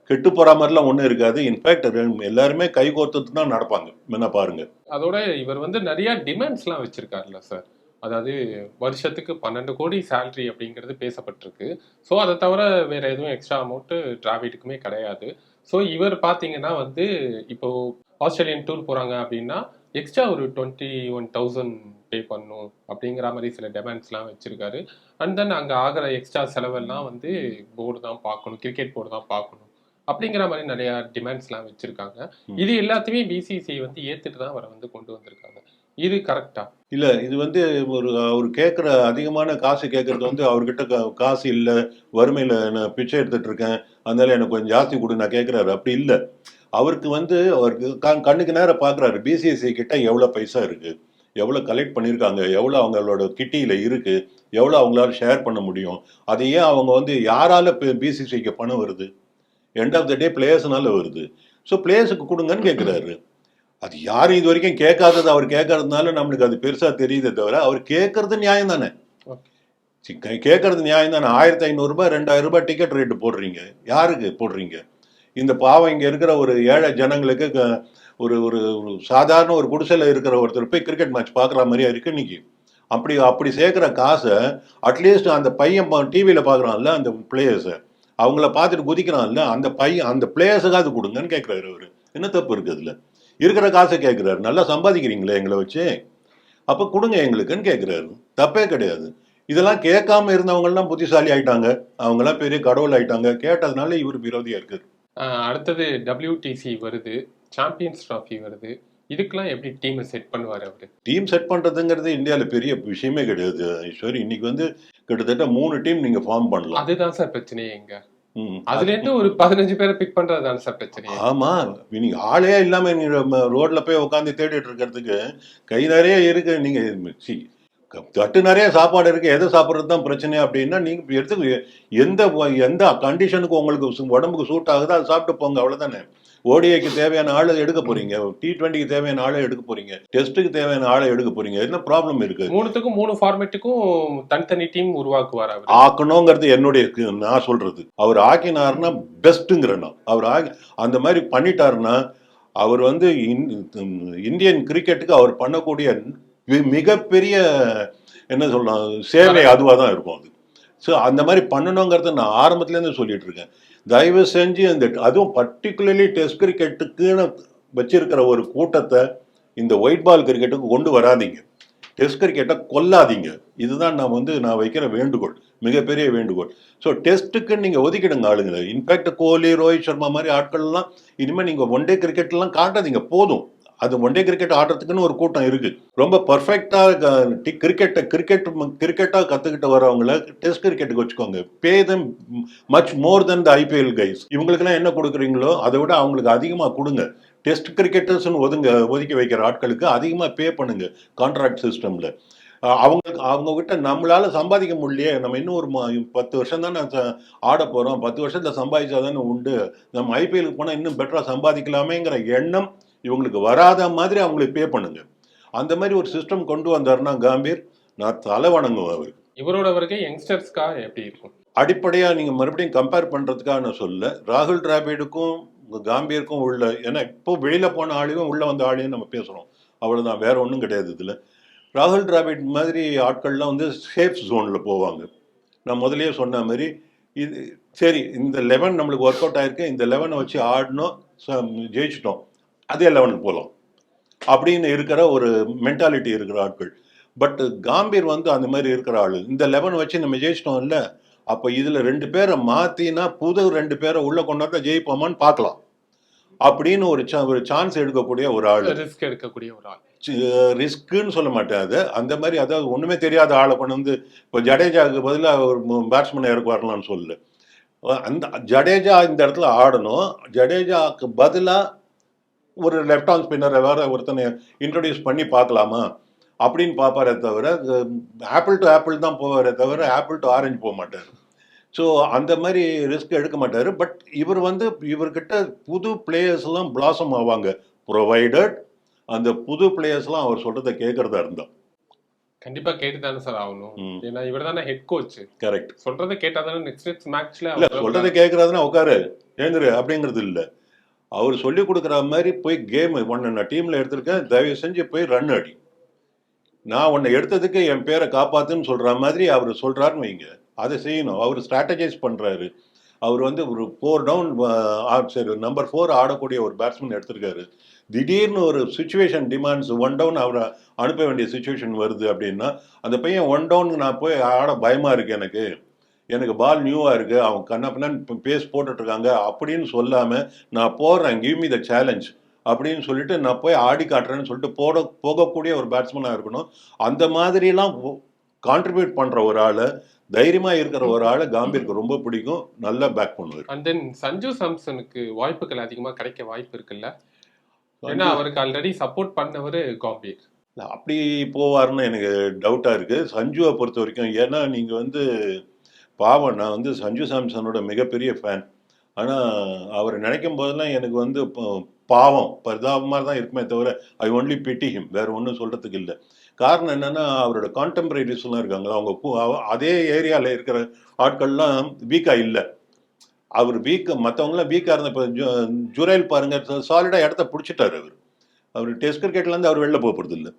A: கெட்டு போற மாதிரிலாம் ஒன்றும் இருக்காது. இன்ஃபேக்ட் எல்லாருமே கை கோர்த்துட்டு தான் நடப்பாங்க. என்ன பாருங்க.
B: அதோட இவர் வந்து நிறைய டிமாண்ட்ஸ்லாம் வச்சிருக்காருல்ல சார் அதாவது வருஷத்துக்கு பன்னெண்டு கோடி சேலரி அப்படிங்கிறது பேசப்பட்டிருக்கு. ஸோ அதை தவிர வேற எதுவும் எக்ஸ்ட்ரா அமௌண்ட்டு டிராவிடுக்குமே கிடையாது. ஸோ இவர் பார்த்தீங்கன்னா வந்து இப்போ ஆஸ்திரேலியன் டூர் போகிறாங்க அப்படின்னா எக்ஸ்ட்ரா ஒரு டுவெண்ட்டி ஒன் தௌசண்ட் பே பண்ணும் அப்படிங்கிற மாதிரி சில டிமாண்ட்ஸ்லாம் வச்சிருக்காரு. அண்ட் தென் அங்கே ஆகிற எக்ஸ்ட்ரா செலவெல்லாம் வந்து போர்டு தான் பார்க்கணும் கிரிக்கெட் போர்டு தான் பார்க்கணும் அப்படிங்கிற மாதிரி நிறைய டிமாண்ட்ஸ்லாம் வச்சிருக்காங்க. இது எல்லாத்தையுமே பிசிசிஐ வந்து ஏத்துட்டு தான் அவரை வந்து கொண்டு வந்திருக்காங்க. இது கரெக்டா
A: இல்லை இது வந்து ஒரு அவர் கேட்குற அதிகமான காசு கேட்குறது வந்து அவர்கிட்ட காசு இல்லை வறுமையில் நான் பிச்சை எடுத்துட்டு இருக்கேன் அதனால எனக்கு கொஞ்சம் ஜாஸ்தி கொடு நான் கேட்குறாரு அப்படி இல்லை. அவருக்கு வந்து அவருக்கு கண் கண்ணுக்கு நேரம் பார்க்குறாரு பிசிஎஸ்சி கிட்ட எவ்வளோ பைசா இருக்குது எவ்வளோ கலெக்ட் பண்ணியிருக்காங்க எவ்வளோ அவங்களோட கிட்டியில் இருக்குது எவ்வளோ அவங்களால ஷேர் பண்ண முடியும்? அது ஏன் அவங்க வந்து யாரால பிசிசிக்கு பணம் வருது? எண்ட் ஆஃப் த டே பிளேயர்ஸ்னால வருது. ஸோ பிளேயர்ஸுக்கு கொடுங்கன்னு கேட்குறாரு அது யாரும் இது வரைக்கும் கேட்காதது. அவர் கேட்கறதுனால நம்மளுக்கு அது பெருசா தெரியுதே தவிர அவர் கேட்கறது நியாயம் தானே. கேட்கறது நியாயம் தானே? ஆயிரத்தி ஐநூறுரூபா ரெண்டாயிரம் ரூபாய் டிக்கெட் ரேட்டு போடுறீங்க. யாருக்கு போடுறீங்க? இந்த பாவம் இங்கே இருக்கிற ஒரு ஏழை ஜனங்களுக்கு க- ஒரு ஒரு ஒரு சாதாரண ஒரு குடிசையில் இருக்கிற ஒருத்தர் போய் கிரிக்கெட் மேட்ச் பார்க்குற மாதிரியா இருக்கு இன்னைக்கு. அப்படி அப்படி சேர்க்குற காசை அட்லீஸ்ட் அந்த பையன் டிவியில் பார்க்குறான்ல அந்த பிளேயர்ஸை அவங்கள பார்த்துட்டு குதிக்கிறான்ல அந்த பையன் அந்த பிளேயர்ஸுக்காவது கொடுங்கன்னு கேட்குறாரு அவர். என்ன தப்பு இருக்கு அதில் இருக்கிற காசை கேட்குறாரு. நல்லா சம்பாதிக்கிறீங்களே எங்களை வச்சு. அப்போ கொடுங்க எங்களுக்குன்னு கேட்குறாரு. தப்பே கிடையாது. இதெல்லாம் கேட்காம இருந்தவங்கலாம் புத்திசாலி ஆயிட்டாங்க. அவங்கெல்லாம் பெரிய கடவுள் ஆயிட்டாங்க. கேட்டதுனால இவர் விரோதியாக இருக்காரு.
B: அடுத்தது டபிள்யூடிசி வருது சாம்பியன்ஸ் ட்ராஃபி வருது. இதுக்கெல்லாம் எப்படி டீமை செட் பண்ணுவார் அவரு?
A: டீம் செட் பண்றதுங்கிறது இந்தியாவில் பெரிய விஷயமே கிடையாது ஈஸ்வர் இன்னைக்கு வந்து கிட்டத்தட்ட மூணு டீம் நீங்க ஃபார்ம் பண்ணலாம்.
B: அதுதான் சார் பிரச்சனையே இங்க.
A: ம்.
B: அதுல இருந்து ஒரு பதினஞ்சு பேரை பிக் பண்றதுதான் சார் பிரச்சனையே.
A: ஆமா. நீங்க ஆளே இல்லாம நீங்க ரோட்ல போய் உட்காந்து தேடிட்டு இருக்கிறதுக்கு கை நிறைய இருக்கு. நீங்க தட்டு நிறைய சாப்பாடு இருக்கு. எதை சாப்பிட்றது தான் பிரச்சனை அப்படின்னா நீங்க எடுத்து எந்த எந்த கண்டிஷனுக்கு உங்களுக்கு உடம்புக்கு சூட் ஆகுதோ அதை சாப்பிட்டு போங்க அவ்வளவுதானே. ஓடிஐக்கு தேவையான ஆளை எடுக்க போறீங்க. டி டுவெண்ட்டிக்கு தேவையான ஆளை எடுக்க போறீங்க. டெஸ்ட்டுக்கு தேவையான ஆளை எடுக்க போறீங்க. என்ன ப்ராப்ளம் இருக்கு?
B: மூணுத்துக்கும் மூணு ஃபார்மேட்டுக்கும் தனித்தனி டீம் உருவாக்குவார்
A: ஆக்கணுங்கிறது என்னுடைய நான் சொல்றது. அவர் ஆக்கினாருன்னா பெஸ்ட்டுங்கிறேன் அவர் ஆக்கி அந்த மாதிரி பண்ணிட்டாருன்னா அவர் வந்து இந்- இந்தியன் கிரிக்கெட்டுக்கு அவர் பண்ணக்கூடிய மிகப்பெரிய என்ன சொல்லலாம் சேவை அதுவாக தான் இருக்கும் அது. ஸோ அந்த மாதிரி பண்ணணுங்கிறத நான் ஆரம்பத்துலேருந்து சொல்லிட்டு இருக்கேன் தயவு செஞ்சு அந்த அதுவும் பர்டிகுலர்லி டெஸ்ட் கிரிக்கெட்டுக்குன்னு வச்சிருக்கிற ஒரு கூட்டத்தை இந்த ஒயிட் பால் கிரிக்கெட்டுக்கு கொண்டு வராதீங்க. டெஸ்ட் கிரிக்கெட்டை கொல்லாதீங்க. இதுதான் நான் வந்து நான் வைக்கிற வேண்டுகோள் மிகப்பெரிய வேண்டுகோள். ஸோ டெஸ்ட்டுக்கு நீங்கள் ஒதுக்கிடுங்க ஆளுங்களை. இன்ஃபேக்ட் கோலி ரோஹித் சர்மா மாதிரி ஆட்கள்லாம் இனிமேல் நீங்கள் ஒன் டே கிரிக்கெட்லாம் காட்டாதீங்க. போதும். அது ஒன் டே கிரிக்கெட் ஆடுறதுக்குன்னு ஒரு கூட்டம் இருக்கு. ரொம்ப பர்ஃபெக்டாக கிரிக்கெட்டை கிரிக்கெட் கிரிக்கெட்டாக கற்றுக்கிட்டு வரவங்கள டெஸ்ட் கிரிக்கெட்டுக்கு வச்சுக்கோங்க. Pay them much more than the IPL guys இவங்களுக்குலாம் என்ன கொடுக்குறீங்களோ அதை விட அவங்களுக்கு அதிகமாக கொடுங்க. டெஸ்ட் கிரிக்கெட்டர்ஸ்னு ஒதுங்க ஒதுக்கி வைக்கிற ஆட்களுக்கு அதிகமாக பே பண்ணுங்க கான்ட்ராக்ட் சிஸ்டமில் அவங்களுக்கு அவங்க கிட்ட நம்மளால சம்பாதிக்க முடியலையே நம்ம இன்னும் ஒரு பத்து வருஷம் தானே ச- ஆட போகிறோம் பத்து வருஷத்தில் சம்பாதிச்சா தானே உண்டு. நம்ம ஐபிஎலுக்கு போனால் இன்னும் பெட்டராக சம்பாதிக்கலாமேங்கிற எண்ணம் இவங்களுக்கு வராத மாதிரி அவங்களுக்கு பே பண்ணுங்க. அந்த மாதிரி ஒரு சிஸ்டம் கொண்டு வந்தாருன்னா காம்பீர் நான் தலை வணங்குவேன் அவருக்கு.
B: இவரோட வருகை யங்ஸ்டர்ஸ்க்காக எப்படி இருக்கும்?
A: அடிப்படையாக நீங்கள் மறுபடியும் கம்பேர் பண்ணுறதுக்காக நான் சொல்ல ராகுல் டிராவிடுக்கும் காம்பீருக்கும் உள்ள ஏன்னா இப்போ வெளியில் போன ஆளையும் உள்ளே வந்த ஆளையும் நம்ம பேசுகிறோம் அவ்வளோதான் வேற ஒன்றும் கிடையாது இதில். ராகுல் டிராவிட் மாதிரி ஆட்கள்லாம் வந்து சேஃப் ஜோனில் போவாங்க. நான் முதல்லயே சொன்ன மாதிரி இது சரி இந்த லெவன் நம்மளுக்கு ஒர்க் அவுட் ஆயிருக்கு. இந்த லெவனை வச்சு ஆடினோம் ச- ஜெயிச்சிட்டோம். அதே லெவனுக்கு போகலாம் அப்படின்னு இருக்கிற ஒரு மென்டாலிட்டி இருக்கிற ஆட்கள். பட் காம்பீர் வந்து அந்த மாதிரி இருக்கிற ஆளு. இந்த லெவன் வச்சு நம்ம ஜெயிச்சிட்டோம் இல்லை அப்போ இதில் ரெண்டு பேரை மாற்றினா புது ரெண்டு பேரை உள்ளே கொண்டாந்தா ஜெயிப்போமான்னு பார்க்கலாம். அப்படின்னு ஒரு ஒரு சான்ஸ் எடுக்கக்கூடிய ஒரு ஆள்.
B: ரிஸ்க் எடுக்கக்கூடிய ஒரு ஆள்.
A: ரிஸ்க்குன்னு சொல்ல மாட்டேன் அது. அந்த மாதிரி அதாவது ஒண்ணுமே தெரியாத ஆளை கொண்டு வந்து இப்போ ஜடேஜாவுக்கு பதிலாக ஒரு பேட்ஸ்மேன் இறக்கு வரலாம்னு சொல்லு அந்த ஜடேஜா இந்த இடத்துல ஆடணும். ஜடேஜாவுக்கு பதிலாக ஒரு லெஃப்ட் ஆன் ஸ்பின்னரை வேற ஒருத்தனை இன்ட்ரடியூஸ் பண்ணி பார்க்கலாமா? அப்படின்னு பார்ப்பாரே தவிர ஆப்பிள் டு ஆப்பிள் தான் போவாரே தவிர ஆப்பிள் டு ஆரஞ்சு போக மாட்டார். ஸோ அந்த மாதிரி ரிஸ்க் எடுக்க மாட்டார். பட் இவர் வந்து இவர்கிட்ட புது பிளேயர்ஸ்லாம் பிளாசம் ஆவாங்க. ப்ரொவைடட் அந்த புது பிளேயர்ஸ்லாம் அவர் சொல்றதை கேட்கறதா இருந்தா.
B: கண்டிப்பா கேட்டு தானே சார் ஆகணும். ஏன்னா இவர் தானே ஹெட் கோச்
A: கரெக்ட்
B: சொல்றதை கேட்டா தானே நெக்ஸ்ட் நெக்ஸ்ட் மேட்ச்ல
A: இல்ல சொல்றதை கேட்கறதுனா உட்காரு. எழுந்துரு அப்படிங்கிறது இல்ல. அவர் சொல்லி கொடுக்குற மாதிரி போய் கேம் ஒன்று நான் டீமில் எடுத்திருக்கேன். தயவு செஞ்சு போய் ரன் அடி. நான் உன்னை எடுத்ததுக்கு என் பேரை காப்பாத்துன்னு சொல்கிற மாதிரி அவர் சொல்கிறாருன்னு வைங்க. அதை செய்யணும். அவர் ஸ்ட்ராட்டஜைஸ் பண்ணுறாரு அவர் வந்து ஒரு ஃபோர் டவுன் சரி நம்பர் ஃபோர் ஆடக்கூடிய ஒரு பேட்ஸ்மேன் எடுத்திருக்காரு. திடீர்னு ஒரு சுச்சுவேஷன் டிமாண்ட்ஸ் ஒன் டவுன் அவரை அனுப்ப வேண்டிய சுச்சுவேஷன் வருது அப்படின்னா அந்த பையன் ஒன் டவுனுக்கு நான் போய் ஆட பயமாக இருக்கு எனக்கு. எனக்கு பால் நியூவா இருக்கு. அவன் கண்ணப்பண்ணு பேஸ் போட்டுட்டு இருக்காங்க அப்படின்னு சொல்லாம நான் போறேன் கிவ் மீ த சேலஞ்ச் அப்படின்னு சொல்லிட்டு நான் போய் ஆடி காட்டுறேன்னு சொல்லிட்டு போட போகக்கூடிய ஒரு பேட்ஸ்மேனா இருக்கணும். அந்த மாதிரிலாம் கான்ட்ரிபியூட் பண்ற ஒரு ஆளு தைரியமா இருக்கிற ஒரு ஆளை காம்பீருக்கு ரொம்ப பிடிக்கும். நல்லா பேக் பண்ணுவார்.
B: அண்ட் தென் சஞ்சு சாம்சனுக்கு வாய்ப்புகள் அதிகமா கிடைக்க வாய்ப்பு இருக்குல்ல. ஏன்னா அவருக்கு ஆல்ரெடி சப்போர்ட் பண்ணவர் காம்பீர்.
A: அப்படி போவார்னு எனக்கு டவுட்டா இருக்கு. சஞ்சுவை பொறுத்த வரைக்கும் ஏன்னா நீங்க வந்து பாவம் நான் வந்து சஞ்சு சாம்சனோட மிகப்பெரிய ஃபேன் ஆனால் அவரை நினைக்கும் போதெல்லாம் எனக்கு வந்து பாவம் பரிதாபமாக தான் இருக்குமே தவிர ஐ ஒன்லி பிட்டி ஹிம் வேறு ஒன்றும் சொல்கிறதுக்கு இல்லை. காரணம் என்னென்னா அவரோட கான்டெம்பரரிஸ்லாம் இருக்காங்களா அவங்க அதே ஏரியாவில் இருக்கிற ஆட்கள்லாம் வீக்காக இல்லை. அவர் வீக் மற்றவங்களாம் வீக்காக இருந்த இப்போ ஜுரைல் பாருங்க சாலிடாக இடத்த பிடிச்சிட்டாரு அவர். அவர் டெஸ்ட் கிரிக்கெட்லேருந்து அவர் வெளில போக போகிறது இல்லை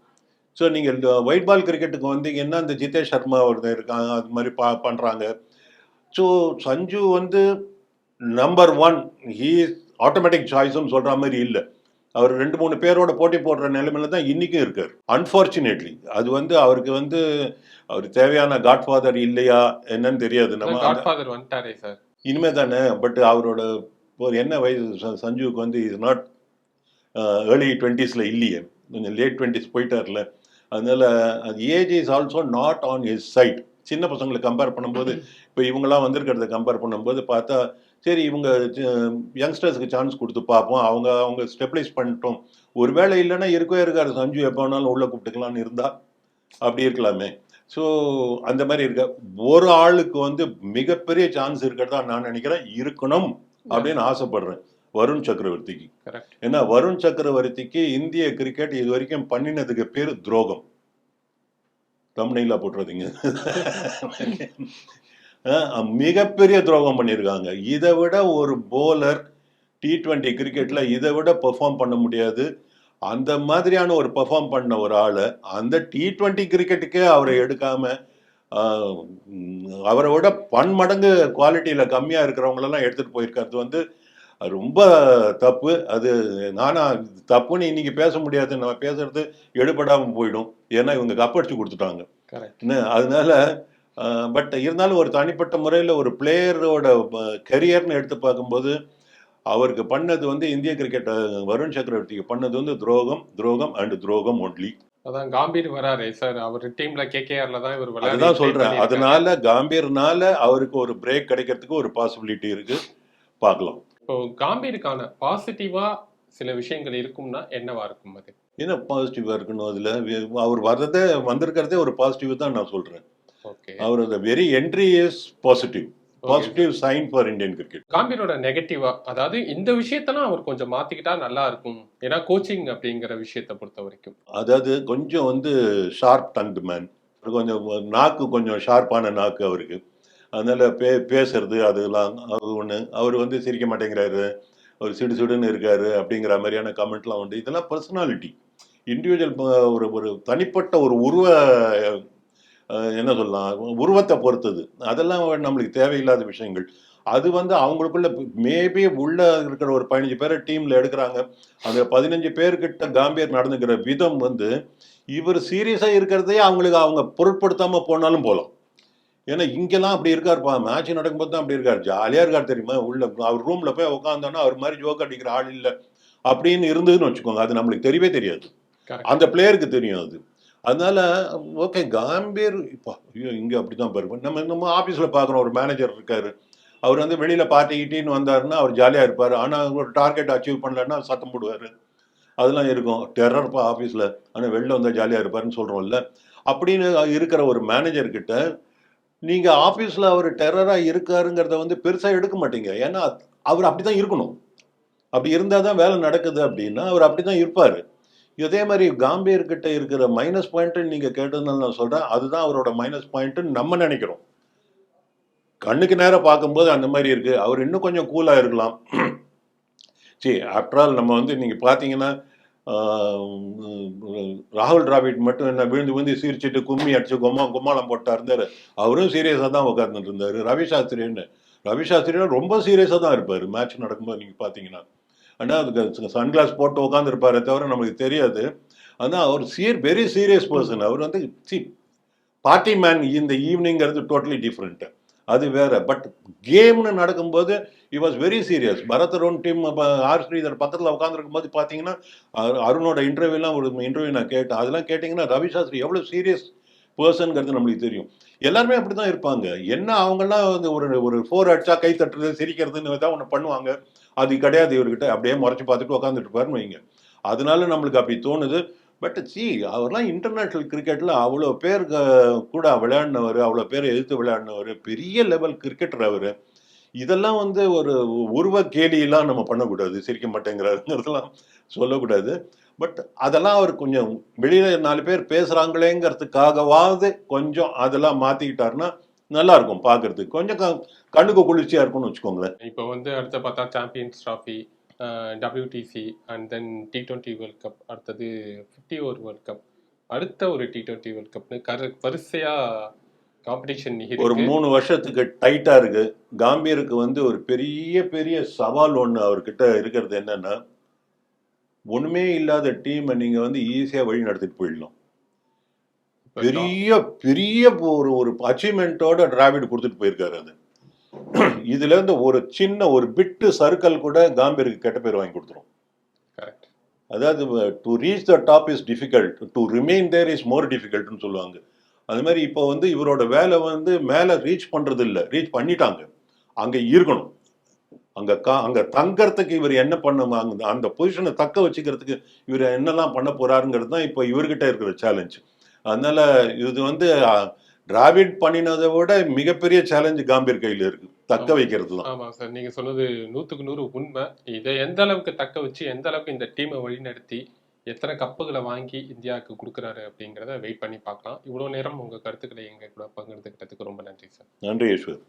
A: ஸோ நீங்கள் இந்த ஒயிட் பால் கிரிக்கெட்டுக்கு வந்தீங்கன்னா இந்த ஜிதேஷ் சர்மா ஒருத்தர் இருக்காங்க அது மாதிரி பா பண்ணுறாங்க ஸோ சஞ்சு வந்து நம்பர் ஒன் ஹீ ஆட்டோமேட்டிக் சாய்ஸ்னு சொல்கிற மாதிரி இல்லை. அவர் ரெண்டு மூணு பேரோட போட்டி போடுற நிலைமையில தான் இன்றைக்கும் இருக்கார். அன்ஃபார்ச்சுனேட்லி அது வந்து அவருக்கு வந்து அவர் தேவையான காட்ஃபாதர் இல்லையா என்னன்னு தெரியாது. நம்ம
B: காட்ஃபாதர் வந்துட்டாரே சார்.
A: இனிமே தானே? பட் அவரோட ஒரு என்ன வயசு ச- சஞ்சுவுக்கு வந்து இஸ் நாட் ஏர்லி டுவெண்ட்டீஸில் இல்லையே. கொஞ்சம் லேட் டுவெண்ட்டிஸ் போயிட்டார்ல. அதனால அது age is also not on his side சின்ன பசங்களை கம்பேர் பண்ணும்போது இப்போ இவங்கெல்லாம் வந்திருக்கிறத கம்பேர் பண்ணும்போது பார்த்தா சரி இவங்க யங்ஸ்டர்ஸ்க்கு சான்ஸ் கொடுத்து பார்ப்போம். அவங்க அவங்க ஸ்டெபிளைஸ் பண்ணிட்டோம். ஒருவேளை இல்லைன்னா இருக்கவே இருக்காரு சஞ்சு எப்போ வேணாலும் உள்ளே கூப்பிட்டுக்கலாம்னு இருந்தா அப்படி இருக்கலாமே. ஸோ அந்த மாதிரி இருக்க ஒரு ஆளுக்கு வந்து மிகப்பெரிய சான்ஸ் இருக்கிறதா நான் நினைக்கிறேன். இருக்கணும் அப்படின்னு ஆசைப்படுறேன். வருண் சக்கரவர்த்திக்கு.
B: கரெக்ட்
A: ஏன்னா வருண் சக்கரவர்த்திக்கு இந்திய கிரிக்கெட் இது வரைக்கும் பண்ணினதுக்கு பேர் துரோகம். தமிழ்நெயிலாக போட்டுறதுங்க. மிகப்பெரிய துரோகம் பண்ணியிருக்காங்க இதை விட ஒரு போலர் டி ட்வெண்ட்டி கிரிக்கெட்டில் இதை விட பெர்ஃபார்ம் பண்ண முடியாது. அந்த மாதிரியான ஒரு பெர்ஃபார்ம் பண்ண ஒரு ஆளை அந்த டி ட்வெண்ட்டி கிரிக்கெட்டுக்கே அவரை எடுக்காம அவரை விட பன்மடங்கு குவாலிட்டியில் கம்மியாக இருக்கிறவங்களெல்லாம் எடுத்துகிட்டு போயிருக்கிறது வந்து அது ரொம்ப தப்பு. அது நானா தப்புன்னு இன்னைக்கு பேச முடியாது. நம்ம பேசுறது எடுபடாம போயிடும். ஏன்னா இவங்க கப்படிச்சு கொடுத்துட்டாங்க. அதனால பட் இருந்தாலும் ஒரு தனிப்பட்ட முறையில் ஒரு பிளேயரோட கரியர்னு எடுத்து பார்க்கும்போது அவருக்கு பண்ணது வந்து இந்திய கிரிக்கெட் வருண் சக்கரவர்த்திக்கு பண்ணது வந்து துரோகம் துரோகம் அண்ட் துரோகம் ஒன்லி
B: அதான் காம்பீர் வராரே சார். அவர் டீம்ல கேகேஆர்ல தான் இவர்
A: அதுதான் சொல்றேன். அதனால காம்பீர்னால அவருக்கு ஒரு பிரேக் கிடைக்கிறதுக்கு ஒரு பாசிபிலிட்டி இருக்கு. பார்க்கலாம்.
B: இப்போ காம்பீருக்கான பாசிட்டிவா சில விஷயங்கள் இருக்கும்னா என்னவா இருக்கும் அது?
A: என்ன பாசிட்டிவா இருக்கணும் அதுல? அவர் வர்றதே வந்திருக்கிறதே ஒரு பாசிட்டிவ் தான் நான் சொல்றேன்.
B: Okay.
A: Our very entry is positive positive sign for Indian cricket
B: காம்பீரோட நெகட்டிவா அதாவது இந்த விஷயத்தெல்லாம் அவர் கொஞ்சம் மாத்திக்கிட்டா நல்லா இருக்கும். ஏன்னா கோச்சிங் அப்படிங்கிற விஷயத்தை பொறுத்த வரைக்கும்.
A: அதாவது கொஞ்சம் வந்து ஷார்ப் டங்டு மேன் கொஞ்சம் நாக்கு கொஞ்சம் ஷார்ப்பான நாக்கு அவருக்கு. அதனால பே பேசுறது அதெல்லாம் அது ஒன்று அவர் வந்து சிரிக்க மாட்டேங்கிறாரு. அவர் சிடு சிடுன்னு இருக்காரு அப்படிங்கிற மாதிரியான கமெண்ட்லாம் உண்டு. இதெல்லாம் பர்சனாலிட்டி இண்டிவிஜுவல் ஒரு ஒரு தனிப்பட்ட ஒரு உருவ என்ன சொல்லலாம் உருவத்தை பொறுத்தது. அதெல்லாம் நம்மளுக்கு தேவையில்லாத விஷயங்கள். அது வந்து அவங்களுக்குள்ள மேபி உள்ள இருக்கிற ஒரு பதினஞ்சு பேரை டீம்ல எடுக்கிறாங்க. அந்த பதினஞ்சு பேர்கிட்ட காம்பியர் நடந்துக்கிற விதம் வந்து இவர் சீரியஸாக இருக்கிறதையே அவங்களுக்கு அவங்க பொருட்படுத்தாமல் போனாலும் போகலாம் ஏன்னா இங்கெல்லாம் அப்படி இருக்காருப்பா மேட்ச் நடக்கும்போது தான் அப்படி இருக்காரு. ஜாலியா இருக்காரு தெரியுமா? உள்ள அவர் ரூம்ல போய் உட்காந்தோன்னா அவர் மாதிரி ஜோக் அடிக்கிற ஆள் இல்லை. அப்படின்னு இருந்ததுன்னு வச்சுக்கோங்க. அது நம்மளுக்கு தெரியவே தெரியாது. அந்த பிளேயருக்கு தெரியும் அது. அதனால ஓகே காம்பீர் இப்போ ஐயோ இங்கே அப்படி தான் பாருங்க நம்ம நம்ம ஆஃபீஸில் பார்க்குறோம் ஒரு மேனேஜர் இருக்காரு. அவர் வந்து வெளியில் பார்ட்டி கிட்டின்னு வந்தாருன்னா அவர் ஜாலியாக இருப்பார். ஆனால் ஒரு டார்கெட் அச்சீவ் பண்ணலன்னா சத்தம் போடுவார். அதெல்லாம் இருக்கும். டெரர்ப்பா ஆஃபீஸில் ஆனால் வெளில வந்தால் ஜாலியாக இருப்பாருன்னு சொல்கிறோம்ல அப்படின்னு இருக்கிற ஒரு மேனேஜர் கிட்ட நீங்கள் ஆஃபீஸில் அவர் டெரராக இருக்காருங்கிறத வந்து பெருசாக எடுக்க மாட்டீங்க. ஏன்னா அவர் அப்படி தான் இருக்கணும். அப்படி இருந்தால் தான் வேலை நடக்குது அப்படின்னா அவர் அப்படி தான் இருப்பார். இதே மாதிரி காம்பியர்கிட்ட இருக்கிற மைனஸ் பாயிண்ட்டுன்னு நீங்கள் கேட்டதுனால நான் சொல்கிறேன் அதுதான் அவரோட மைனஸ் பாயிண்ட்டுன்னு நம்ம நினைக்கிறோம். கண்ணுக்கு நேரம் பார்க்கும்போது அந்த மாதிரி இருக்குது அவர் இன்னும் கொஞ்சம் கூலாக இருக்கலாம். சரி ஆஃப்டர் ஆல் நம்ம வந்து நீங்கள் பார்த்தீங்கன்னா ராகுல் டிராவிட் மட்டும் என்ன விழுந்து விழுந்து சீரிச்சிட்டு கும்மி அடிச்சு கும்மா கும்மாளம் போட்டா இருந்தார். அவரும் சீரியஸாக தான் உட்கார்ந்துட்டு இருந்தார். ரவி சாஸ்திரின்னு ரவி சாஸ்திரியும் ரொம்ப சீரியஸாக தான் இருப்பார். மேட்ச் நடக்கும்போது நீங்கள் பார்த்தீங்கன்னா ஆனால் அதுக்கு சன்கிளாஸ் போட்டு உட்காந்துருப்பாரே தவிர நமக்கு தெரியாது. ஆனால் அவர் சீர் வெரி சீரியஸ் பர்சன் அவர் வந்து சி பார்ட்டி மேன் இந்த ஈவினிங்கிறது டோட்டலி டிஃப்ரெண்ட்டு அது வேற. பட் கேம்னு நடக்கும்போது he was very serious Bharat team R Sridhar பக்கத்தில் உட்காந்துருக்கும் போது பார்த்தீங்கன்னா அருணோட இன்டர்வியூலாம் ஒரு இன்டர்வியூ நான் கேட்டேன். அதெல்லாம் கேட்டிங்கன்னா ரவி சாஸ்திரி எவ்வளோ சீரியஸ் பர்சன்ங்கிறது நம்மளுக்கு தெரியும். எல்லாருமே அப்படி தான் இருப்பாங்க. என்ன அவங்கெல்லாம் வந்து ஒரு ஒரு ஃபோர் அடிச்சா கை தட்டுறது சிரிக்கிறதுன்னு தான் ஒன்று பண்ணுவாங்க. அது கிடையாது இவர்கிட்ட. அப்படியே முறைச்சி பார்த்துட்டு உட்காந்துட்டு இருப்பாருன்னு வைங்க. அதனால நம்மளுக்கு அப்படி தோணுது. பட் சி அவர்லாம் இன்டர்நேஷ்னல் கிரிக்கெட்டில் அவ்வளோ பேர் கூட விளையாடினவர் அவ்வளோ பேர் எதிர்த்து விளையாடினவர் பெரிய லெவல் கிரிக்கெட்டர் அவர். இதெல்லாம் வந்து ஒரு உருவ கேலியெல்லாம் நம்ம பண்ணக்கூடாது சிரிக்க மாட்டேங்கிறாருங்கிறதெல்லாம் சொல்லக்கூடாது. பட் அதெல்லாம் அவர் கொஞ்சம் வெளியில் நாலு பேர் பேசுகிறாங்களேங்கிறதுக்காகவாவது கொஞ்சம் அதெல்லாம் மாற்றிக்கிட்டாருன்னா நல்லா இருக்கும் பார்க்கறதுக்கு. கொஞ்சம் க- கண்ணுக்கு குளிர்ச்சியாக இருக்கும்னு வச்சுக்கோங்களேன்.
B: இப்போ வந்து அடுத்து பார்த்தா Champions Trophy WTC and then T twenty World Cup அடுத்தது ஃபிஃப்டி ஓவர் வேர்ல்ட் கப் அடுத்த ஒரு டி டுவெண்ட்டி வேர்ல்ட் கப்னு கரு வரிசையா காம்படிஷன்
A: ஒரு மூணு வருஷத்துக்கு டைட்டா இருக்கு. காம்பீருக்கு வந்து ஒரு பெரிய பெரிய சவால் ஒன்று அவர்கிட்ட இருக்கிறது என்னன்னா ஒண்ணுமே இல்லாத டீமை நீங்க வந்து ஈஸியா வழி நடத்திட்டு போயிடலாம் பெரிய பெரிய ஒரு ஒரு அச்சீவ்மெண்ட்டோட டிராவிட் கொடுத்துட்டு போயிருக்காரு அது. இதுல இருந்து ஒரு சின்ன ஒரு பிட்டு சர்க்கிள் கூட காம்பீருக்கு கெட்ட பேர் வாங்கி கொடுத்துரும். அதாவது to reach the top is difficult to remain there is more டிஃபிகல்ட்னு சொல்லுவாங்க. அது மாதிரி இப்போ வந்து இவரோட வேலை வந்து மேலே ரீச் பண்றது இல்ல ரீச் பண்ணிட்டாங்க. அங்க இருக்கணும். அங்க கா அங்க தங்கறதுக்கு இவர் என்ன பண்ண அங்க அந்த பொசிஷனை தக்க வச்சுக்கிறதுக்கு இவர் என்னெல்லாம் பண்ண போறாருங்கிறது தான் இப்போ இவர்கிட்ட இருக்கிற சேலஞ்ச் அதனால இது வந்து டிராவிட் பண்ணினதை விட மிகப்பெரிய சேலஞ்சு காம்பீர் கையில் இருக்கு. தக்க வைக்கிறது தான்
B: ஆமா சார். நீங்க சொன்னது நூத்துக்கு நூறு உண்மை. இதை எந்த அளவுக்கு தக்க வச்சு எந்த அளவுக்கு இந்த டீமை வழிநடத்தி எத்தனை கப்புகளை வாங்கி இந்தியாவுக்கு கொடுக்குறாரு அப்படிங்கிறத வெயிட் பண்ணி பார்க்கலாம். இவ்வளோ நேரம் உங்க கருத்துக்களை எங்க கூட பகிர்ந்துக்கிட்டதுக்கு ரொம்ப நன்றி சார்.
A: நன்றி ஈஸ்வர்